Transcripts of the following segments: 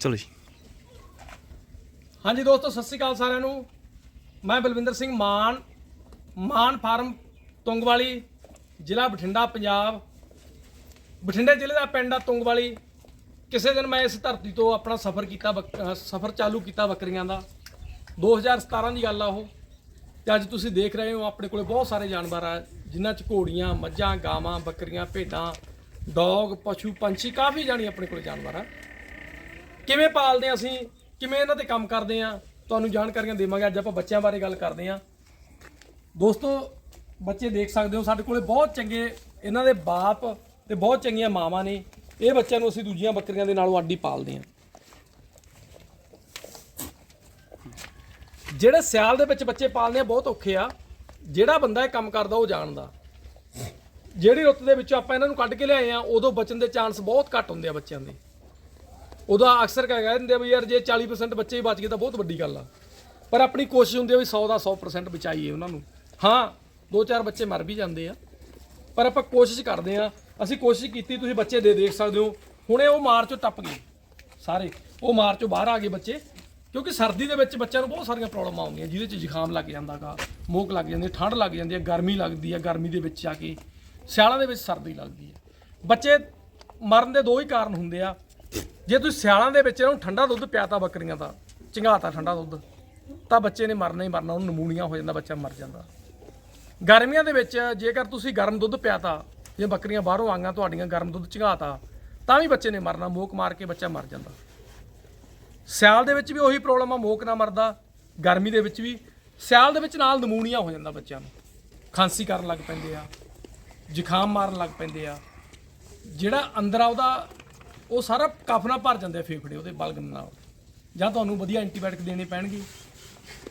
ਚਲੋ ਜੀ। ਹਾਂਜੀ ਦੋਸਤੋ, ਸਤਿ ਸ਼੍ਰੀ ਅਕਾਲ ਸਾਰਿਆਂ ਨੂੰ। ਮੈਂ ਬਲਵਿੰਦਰ ਸਿੰਘ ਮਾਨ ਮਾਨ ਫਾਰਮ ਤੁੰਗਵਾਲੀ, ਜ਼ਿਲ੍ਹਾ ਬਠਿੰਡਾ, ਪੰਜਾਬ। ਬਠਿੰਡੇ ਜ਼ਿਲ੍ਹੇ ਦਾ ਪਿੰਡ ਆ ਤੁੰਗਵਾਲੀ। ਕਿਸੇ ਦਿਨ ਮੈਂ ਇਸ ਧਰਤੀ ਤੋਂ ਆਪਣਾ ਸਫ਼ਰ ਕੀਤਾ ਬੱਕ- ਸਫ਼ਰ ਚਾਲੂ ਕੀਤਾ ਬੱਕਰੀਆਂ ਦਾ। 2017 ਦੀ ਗੱਲ ਆ ਉਹ। ਤੇ ਅੱਜ ਤੁਸੀਂ ਦੇਖ ਰਹੇ ਹੋ, ਆਪਣੇ ਕੋਲੇ ਬਹੁਤ ਸਾਰੇ ਜਾਨਵਰ ਆ, ਜਿਨ੍ਹਾਂ 'ਚ ਘੋੜੀਆਂ, ਮੱਝਾਂ, ਗਾਵਾਂ, ਬੱਕਰੀਆਂ, ਭੇਡਾਂ, ਡੌਗ, ਪਸ਼ੂ, ਪੰਛੀ, ਕਾਫੀ ਜਾਣੀ ਆਪਣੇ ਕੋਲੇ ਜਾਨਵਰ ਆ। ਕਿਵੇਂ ਪਾਲਦੇ ਹਾਂ ਅਸੀਂ? ਕਿਵੇਂ ਇਹਨਾਂ ਤੇ ਕੰਮ ਕਰਦੇ ਆ ਤੁਹਾਨੂੰ ਜਾਣਕਾਰੀਆਂ ਦੇਵਾਂਗੇ, ਅੱਜ ਆਪਾਂ ਬੱਚਿਆਂ ਬਾਰੇ ਗੱਲ ਕਰਦੇ ਆ ਦੋਸਤੋ, ਬੱਚੇ ਦੇਖ ਸਕਦੇ ਹੋ, ਸਾਡੇ ਕੋਲੇ ਬਹੁਤ ਚੰਗੇ ਇਹਨਾਂ ਦੇ ਬਾਪ ਤੇ ਬਹੁਤ ਚੰਗੀਆਂ ਮਾਵਾਂ ਨੇ। ਇਹ ਬੱਚਿਆਂ ਨੂੰ ਅਸੀਂ ਦੂਜੀਆਂ ਬੱਕਰੀਆਂ ਦੇ ਨਾਲੋਂ ਅੱਡੀ ਪਾਲਦੇ ਆ ਜਿਹੜੇ ਸਿਆਲ ਦੇ ਵਿੱਚ ਬੱਚੇ ਪਾਲਨੇ ਆ, ਬਹੁਤ ਔਖੇ ਆ। ਜਿਹੜਾ ਬੰਦਾ ਇਹ ਕੰਮ ਕਰਦਾ, ਉਹ ਜਾਣਦਾ। ਜਿਹੜੀ ਰੁੱਤ ਦੇ ਵਿੱਚੋਂ ਆਪਾਂ ਇਹਨਾਂ ਨੂੰ ਕੱਢ ਕੇ ਲਿਆਏ ਆ, ਉਦੋਂ ਬਚਣ ਦੇ ਚਾਂਸ ਬਹੁਤ ਘੱਟ ਹੁੰਦੇ ਆ ਬੱਚਿਆਂ ਦੇ। ਉਹਦਾ ਅਕਸਰ ਕਹਿ ਦਿੰਦੇ ਆ ਵੀ ਯਾਰ ਜੇ 40% ਬੱਚੇ ਹੀ ਬਚ ਗਏ ਤਾਂ ਬਹੁਤ ਵੱਡੀ ਗੱਲ ਆ। ਪਰ ਆਪਣੀ ਕੋਸ਼ਿਸ਼ ਹੁੰਦੀ ਆ ਵੀ 100 ਦਾ 100% ਬਚਾਈਏ ਉਹਨਾਂ ਨੂੰ। ਹਾਂ, ਦੋ ਚਾਰ ਬੱਚੇ ਮਰ ਵੀ ਜਾਂਦੇ ਆ, ਪਰ ਆਪਾਂ ਕੋਸ਼ਿਸ਼ ਕਰਦੇ ਆ, ਅਸੀਂ ਕੋਸ਼ਿਸ਼ ਕੀਤੀ, ਤੁਸੀਂ ਬੱਚੇ ਦੇ ਦੇਖ ਸਕਦੇ ਹੋ। ਹੁਣੇ ਉਹ ਮਾਰ ਚੋਂ ਟੱਪ ਗਏ, ਸਾਰੇ। ਉਹ ਮਾਰ ਚੋਂ ਬਾਹਰ ਆ ਗਏ ਬੱਚੇ, ਕਿਉਂਕਿ ਸਰਦੀ ਦੇ ਵਿੱਚ ਬੱਚਿਆਂ ਨੂੰ ਬਹੁਤ ਸਾਰੀਆਂ ਪ੍ਰੋਬਲਮਾਂ ਆਉਂਦੀਆਂ, ਜਿਹਦੇ ਚ ਜ਼ੁਕਾਮ ਲੱਗ ਜਾਂਦਾਗਾ ਮੋਕ ਲੱਗ ਜਾਂਦੀ, ਠੰਡ ਲੱਗ ਜਾਂਦੀ ਹੈ ਗਰਮੀ ਲੱਗਦੀ ਹੈ ਗਰਮੀ ਦੇ ਵਿੱਚ ਆ ਕੇ। ਸਿਆਲਾਂ ਦੇ ਵਿੱਚ ਸਰਦੀ ਲੱਗਦੀ ਹੈ ਬੱਚੇ ਮਰਨ ਦੇ ਦੋ ਹੀ ਕਾਰਨ ਹੁੰਦੇ ਆ ਜੇ ਤੁਸੀਂ ਸਿਆਲਾਂ ਦੇ ਵਿੱਚ ਇਹਨਾਂ ਨੂੰ ਠੰਡਾ ਦੁੱਧ ਪਿਆਤਾ ਬੱਕਰੀਆਂ ਦਾ, ਚੰਗਾਤਾ ਠੰਡਾ ਦੁੱਧ, ਤਾਂ ਬੱਚੇ ਨੇ ਮਰਨਾ ਹੀ ਮਰਨਾ, ਉਹਨੂੰ ਨਮੂਨੀਆ ਹੋ ਜਾਂਦਾ, ਬੱਚਾ ਮਰ ਜਾਂਦਾ। ਗਰਮੀਆਂ ਦੇ ਵਿੱਚ ਜੇਕਰ ਤੁਸੀਂ ਗਰਮ ਦੁੱਧ ਪਿਆਤਾ, ਜੇ ਬੱਕਰੀਆਂ ਬਾਹਰੋਂ ਆਈਆਂ ਤੁਹਾਡੀਆਂ ਗਰਮ ਦੁੱਧ ਚੰਗਾਤਾ, ਤਾਂ ਵੀ ਬੱਚੇ ਨੇ ਮਰਨਾ, ਮੋਕ ਮਾਰ ਕੇ ਬੱਚਾ ਮਰ ਜਾਂਦਾ। ਸਿਆਲ ਦੇ ਵਿੱਚ ਵੀ ਉਹੀ ਪ੍ਰੋਬਲਮ ਆ, ਮੋਕ ਨਾ ਮਰਦਾ, ਗਰਮੀ ਦੇ ਵਿੱਚ ਵੀ, ਸਿਆਲ ਦੇ ਵਿੱਚ ਨਾਲ ਨਮੂਨੀਆ ਹੋ ਜਾਂਦਾ ਬੱਚਿਆਂ ਨੂੰ। ਖਾਂਸੀ ਕਰਨ ਲੱਗ ਪੈਂਦੇ ਆ, ਜ਼ੁਕਾਮ ਮਾਰਨ ਲੱਗ ਪੈਂਦੇ ਆ, ਜਿਹੜਾ ਅੰਦਰ ਆ ਉਹਦਾ ਉਹ ਸਾਰਾ ਕਫਨਾ ਭਰ ਜਾਂਦੇ ਆ ਫੇਫੜੇ ਉਹਦੇ ਬਲਗਮ ਨਾਲ। ਜਾਂ ਤੁਹਾਨੂੰ ਵਧੀਆ ਐਂਟੀਬਾਇਓਟਿਕ ਦੇਣੇ ਪੈਣਗੇ।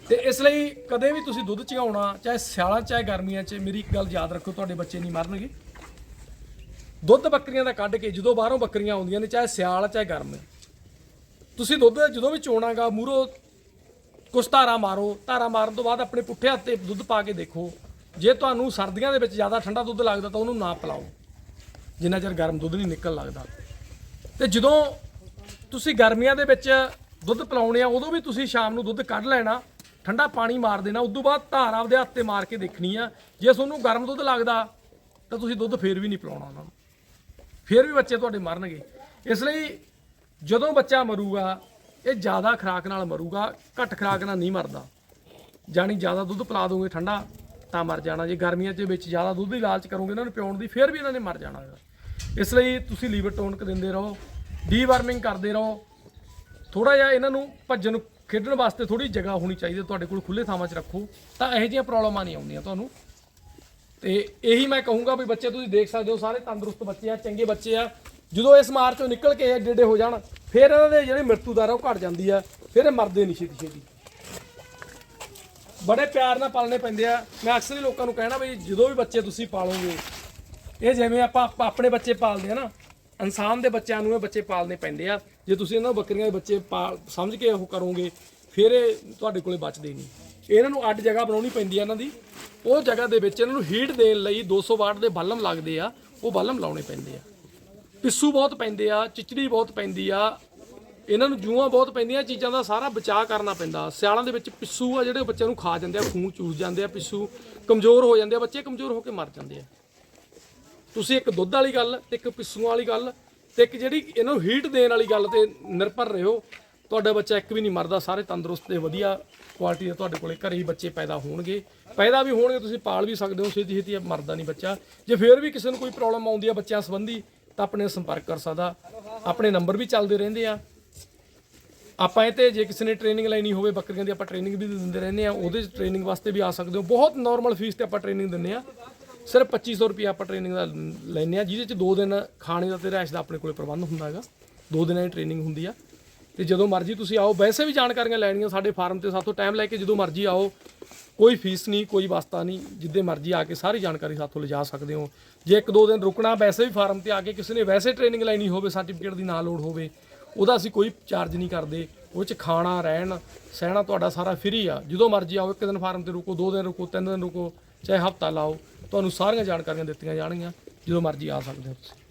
ਤੇ ਇਸ ਲਈ ਕਦੇ ਵੀ ਤੁਸੀਂ ਦੁੱਧ ਚਗਾਉਣਾ ਚਾਹੇ ਸਿਆਲਾਂ, ਚਾਹੇ ਗਰਮੀਆਂ 'ਚ, ਮੇਰੀ ਇੱਕ ਗੱਲ ਯਾਦ ਰੱਖੋ, ਤੁਹਾਡੇ ਬੱਚੇ ਨਹੀਂ ਮਰਨਗੇ। ਦੁੱਧ ਬੱਕਰੀਆਂ ਦਾ ਕੱਢ ਕੇ ਜਦੋਂ ਬਾਹਰੋਂ ਬੱਕਰੀਆਂ ਆਉਂਦੀਆਂ ਨੇ, ਚਾਹੇ ਸਿਆਲ, ਚਾਹੇ ਗਰਮ। ਤੁਸੀਂ ਦੁੱਧ ਜਦੋਂ ਵੀ ਚੋਣਾਗਾ, ਮੂਰੋ ਕੁਛ ਧਾਰਾ ਮਾਰੋ। ਧਾਰਾ ਮਾਰਨ ਤੋਂ ਬਾਅਦ ਆਪਣੇ ਪੁੱਠੇ ਹੱਥ ਤੇ ਦੁੱਧ ਪਾ ਕੇ ਦੇਖੋ। ਜੇ ਤੁਹਾਨੂੰ ਸਰਦੀਆਂ ਦੇ ਵਿੱਚ ਜ਼ਿਆਦਾ ਠੰਡਾ ਦੁੱਧ ਲੱਗਦਾ ਤਾਂ ਉਹਨੂੰ ਨਾ ਪਿਲਾਓ। ਜਿੰਨਾ ਚਿਰ ਗਰਮ ਦੁੱਧ ਨਹੀਂ ਨਿਕਲ ਲੱਗਦਾ। ਤੇ ਜਦੋਂ ਤੁਸੀਂ ਗਰਮੀਆਂ ਦੇ ਵਿੱਚ ਦੁੱਧ ਪਿਲਾਉਣੇ ਆ, ਉਦੋਂ ਵੀ ਤੁਸੀਂ ਸ਼ਾਮ ਨੂੰ ਦੁੱਧ ਕੱਢ ਲੈਣਾ, ਠੰਡਾ ਪਾਣੀ ਮਾਰ ਦੇਣਾ, ਉਦੋਂ ਬਾਅਦ ਧਾਰ ਆਪਦੇ ਹੱਥ ਤੇ ਮਾਰ ਕੇ ਦੇਖਣੀ ਆ। ਜੇ ਤੁਹਾਨੂੰ ਗਰਮ ਦੁੱਧ ਲੱਗਦਾ, ਤਾਂ ਤੁਸੀਂ ਦੁੱਧ ਫੇਰ ਵੀ ਨਹੀਂ ਪਿਲਾਉਣਾ ਉਹਨਾਂ ਨੂੰ। ਫਿਰ ਵੀ ਬੱਚੇ ਤੁਹਾਡੇ ਮਰਨਗੇ। ਇਸ ਲਈ ਜਦੋਂ ਬੱਚਾ ਮਰੂਗਾ, ਇਹ ਜ਼ਿਆਦਾ ਖੁਰਾਕ ਨਾਲ ਮਰੂਗਾ, ਘੱਟ ਖੁਰਾਕ ਨਾਲ ਨਹੀਂ ਮਰਦਾ। ਜਾਣੀ ਜ਼ਿਆਦਾ ਦੁੱਧ ਪਿਲਾ ਦੋਗੇ ਠੰਡਾ, ਤਾਂ ਮਰ ਜਾਣਾ। ਜੇ ਗਰਮੀਆਂ ਦੇ ਵਿੱਚ ਜ਼ਿਆਦਾ ਦੁੱਧ ਦੀ ਲਾਲਚ ਕਰੋਗੇ, ਇਹਨਾਂ ਨੂੰ ਪਿਆਉਣ ਦੀ, ਫਿਰ ਵੀ ਇਹਨਾਂ ਨੇ ਮਰ ਜਾਣਾ ਹੈਗਾ। ਇਸ ਲਈ ਤੁਸੀਂ ਲੀਵਰ ਟੋਨਕ ਦਿੰਦੇ ਰਹੋ, ਡੀਵਾਰਮਿੰਗ ਕਰਦੇ ਰਹੋ। ਥੋੜਾ ਜਿਹਾ ਇਹਨਾਂ ਨੂੰ ਭੱਜਣ ਖੇਡਣ ਵਾਸਤੇ ਥੋੜੀ ਜਗ੍ਹਾ ਹੋਣੀ ਚਾਹੀਦੀ ਹੈ, ਤੁਹਾਡੇ ਕੋਲ ਖੁੱਲੇ ਥਾਵਾਂ 'ਚ ਰੱਖੋ। ਤਾਂ ਇਹੋ ਜਿਹੀਆਂ ਪ੍ਰੋਬਲਮਾਂ ਨਹੀਂ ਆਉਂਦੀਆਂ ਤੁਹਾਨੂੰ। ਤੇ ਇਹੀ ਮੈਂ ਕਹੂੰਗਾ ਵੀ ਬੱਚੇ ਤੁਸੀਂ ਦੇਖ ਸਕਦੇ ਹੋ, ਸਾਰੇ ਤੰਦਰੁਸਤ ਬੱਚੇ ਆ, ਚੰਗੇ ਬੱਚੇ ਆ। ਜਦੋਂ ਇਸ ਮਾਰ ਚੋਂ ਨਿਕਲ ਕੇ ਏਡੇ ਏਡੇ ਹੋ ਜਾਣ, ਫਿਰ ਇਹਨਾਂ ਦੇ ਜਿਹੜੇ ਮ੍ਰਿਤੂ ਦਰ ਆ, ਉਹ ਘਟ ਜਾਂਦੀ ਆ, ਫਿਰ ਇਹ ਮਰਦੇ ਨਹੀਂ ਛੇਤੀ ਛੇਤੀ ਬੜੇ ਪਿਆਰ ਨਾਲ ਪਾਲਣੇ ਪੈਂਦੇ ਆ। ਮੈਂ ਅਕਸਰ ਹੀ ਲੋਕਾਂ ਨੂੰ ਕਹਿਣਾ ਵੀ ਜਦੋਂ ਵੀ ਬੱਚੇ ਤੁਸੀਂ ਪਾਲੋਗੇ ਇਹ ਜਿਵੇਂ ਆਪਾਂ ਆਪਣੇ ਬੱਚੇ ਪਾਲਦੇ ਆ ਨਾ, ਇਨਸਾਨ ਦੇ ਬੱਚਿਆਂ ਨੂੰ ਇਹ ਬੱਚੇ ਪਾਲਣੇ ਪੈਂਦੇ ਆ। ਜੇ ਤੁਸੀਂ ਇਹਨਾਂ ਬੱਕਰੀਆਂ ਦੇ ਬੱਚੇ ਪਾਲ ਸਮਝ ਕੇ ਉਹ ਕਰੋਗੇ, ਫਿਰ ਇਹ ਤੁਹਾਡੇ ਕੋਲੇ ਬਚਦੇ ਨਹੀਂ। ਇਹਨਾਂ ਨੂੰ ਅੱਡ ਜਗ੍ਹਾ ਬਣਾਉਣੀ ਪੈਂਦੀ ਆ ਇਹਨਾਂ ਦੀ। ਉਹ ਜਗ੍ਹਾ ਦੇ ਵਿੱਚ ਇਹਨਾਂ ਨੂੰ ਹੀਟ ਦੇਣ ਲਈ 200 ਵਾਟ ਦੇ ਬਲਮ ਲੱਗਦੇ ਆ, ਉਹ ਬਲਮ ਲਾਉਣੇ ਪੈਂਦੇ ਆ। ਪਿੱਸੂ ਬਹੁਤ ਪੈਂਦੇ ਆ, ਚਿਚੜੀ ਬਹੁਤ ਪੈਂਦੀ ਆ, ਇਹਨਾਂ ਨੂੰ ਜੂਆਂ ਬਹੁਤ ਪੈਂਦੀਆਂ, ਚੀਜ਼ਾਂ ਦਾ ਸਾਰਾ ਬਚਾਅ ਕਰਨਾ ਪੈਂਦਾ। ਸਿਆਲਾਂ ਦੇ ਵਿੱਚ ਪਿੱਸੂ ਆ ਜਿਹੜੇ ਬੱਚਿਆਂ ਨੂੰ ਖਾ ਜਾਂਦੇ ਆ, ਖੂਨ ਚੂਸ ਜਾਂਦੇ ਆ, ਪਿੱਸੂ ਕਮਜ਼ੋਰ ਹੋ ਜਾਂਦੇ ਆ, ਬੱਚੇ ਕਮਜ਼ੋਰ ਹੋ ਕੇ ਮਰ ਜਾਂਦੇ ਆ। ਤੁਸੀਂ ਇੱਕ ਦੁੱਧ ਵਾਲੀ ਗੱਲ ਤੇ ਇੱਕ ਪਿੱਸੂਆਂ ਵਾਲੀ ਗੱਲ ਤੇ ਇੱਕ ਜਿਹੜੀ ਇਹਨਾਂ ਨੂੰ ਹੀਟ ਦੇਣ ਵਾਲੀ ਗੱਲ ਤੇ ਨਿਰਭਰ ਰਹੋ ਤੁਹਾਡਾ ਬੱਚਾ ਇੱਕ ਵੀ ਨਹੀਂ ਮਰਦਾ, ਸਾਰੇ ਤੰਦਰੁਸਤ ਤੇ ਵਧੀਆ ਕੁਆਲਿਟੀ ਦੇ ਤੁਹਾਡੇ ਕੋਲੇ ਘਰੇ ਹੀ ਬੱਚੇ ਪੈਦਾ ਹੋਣਗੇ। ਪੈਦਾ ਵੀ ਹੋਣਗੇ, ਤੁਸੀਂ ਪਾਲ ਵੀ ਸਕਦੇ ਹੋ, ਛੇਤੀ ਛੇਤੀ ਮਰਦਾ ਨਹੀਂ ਬੱਚਾ। ਜੇ ਫੇਰ ਵੀ ਕਿਸੇ ਨੂੰ ਕੋਈ ਪ੍ਰੋਬਲਮ ਆਉਂਦੀ ਆ ਬੱਚਿਆਂ ਸੰਬੰਧੀ, ਤਾਂ ਆਪਣੇ ਸੰਪਰਕ ਕਰ ਸਕਦਾ। ਆਪਣੇ ਨੰਬਰ ਵੀ ਚੱਲਦੇ ਰਹਿੰਦੇ ਆ। ਆਪਾਂ ਇਹ ਤੇ ਜੇ ਕਿਸੇ ਨੇ ਟ੍ਰੇਨਿੰਗ ਲੈਣੀ ਹੋਵੇ, ਬੱਕਰੀਆਂ ਦੀ ਆਪਾਂ ਟ੍ਰੇਨਿੰਗ ਵੀ ਦਿੰਦੇ ਰਹਿੰਦੇ ਆ, ਉਹਦੇ 'ਚ ਟ੍ਰੇਨਿੰਗ ਵਾਸਤੇ ਵੀ ਆ ਸਕਦੇ ਹੋ। ਬਹੁਤ ਨਾਰਮਲ ਫੀਸ ਤੇ ਆਪਾਂ ਟ੍ਰੇਨਿੰਗ ਦਿੰਦੇ ਆ। ਸਿਰਫ 2500 ਰੁਪਏ ਆਪਾਂ ਟ੍ਰੇਨਿੰਗ ਦਾ ਲੈਂਦੇ ਆ ਜਿਹਦੇ ਚ 2 ਦਿਨ ਖਾਣੇ ਦਾ ਤੇ ਰਹਿਸ਼ ਦਾ ਆਪਣੇ ਕੋਲੇ ਪ੍ਰਬੰਧ ਹੁੰਦਾ ਹੈਗਾ। 2 ਦਿਨਾਂ ਦੀ ਟ੍ਰੇਨਿੰਗ ਹੁੰਦੀ ਆ। ਤੇ ਜਦੋਂ ਮਰਜ਼ੀ ਤੁਸੀਂ ਆਓ, ਵੈਸੇ ਵੀ ਜਾਣਕਾਰੀਆਂ ਲੈਣੀਆਂ ਸਾਡੇ ਫਾਰਮ ਤੇ, ਸਾਥੋਂ ਟਾਈਮ ਲੈ ਕੇ ਜਦੋਂ ਮਰਜ਼ੀ ਆਓ, ਕੋਈ ਫੀਸ ਨਹੀਂ, ਕੋਈ ਵਾਸਤਾ ਨਹੀਂ, ਜਿੱਦੇ ਮਰਜ਼ੀ ਆ ਕੇ ਸਾਰੀ ਜਾਣਕਾਰੀ ਸਾਥੋਂ ਲਿਜਾ ਸਕਦੇ ਹੋ। ਜੇ ਇੱਕ ਦੋ ਦਿਨ ਰੁਕਣਾ, ਵੈਸੇ ਵੀ ਫਾਰਮ ਤੇ ਆ ਕੇ ਕਿਸੇ ਨੇ ਵੈਸੇ ਟ੍ਰੇਨਿੰਗ ਲੈਣੀ ਹੋਵੇ ਸਰਟੀਫਿਕੇਟ ਦੀ ਨਾ ਲੋੜ ਹੋਵੇ, ਉਹਦਾ ਅਸੀਂ ਕੋਈ ਚਾਰਜ ਨਹੀਂ ਕਰਦੇ। ਉਹ ਚ ਖਾਣਾ, ਰਹਿਣ, ਸਹਿਣਾ ਤੁਹਾਡਾ ਸਾਰਾ ਫ੍ਰੀ ਆ। ਜਦੋਂ ਮਰਜ਼ੀ ਆਓ, ਇੱਕ ਦਿਨ ਫਾਰਮ ਤੇ ਰੁਕੋ, ਦੋ ਦਿਨ ਰੁਕੋ, ਤਿੰਨ ਦਿਨ ਰੁਕੋ। ਚਾਹੇ ਹਫਤਾ ਲਾਓ ਤੁਹਾਨੂੰ ਸਾਰੀਆਂ ਜਾਣਕਾਰੀਆਂ ਦਿੱਤੀਆਂ ਜਾਣਗੀਆਂ ਜਦੋਂ ਮਰਜ਼ੀ ਆ ਸਕਦੇ ਹੋ ਤੁਸੀਂ।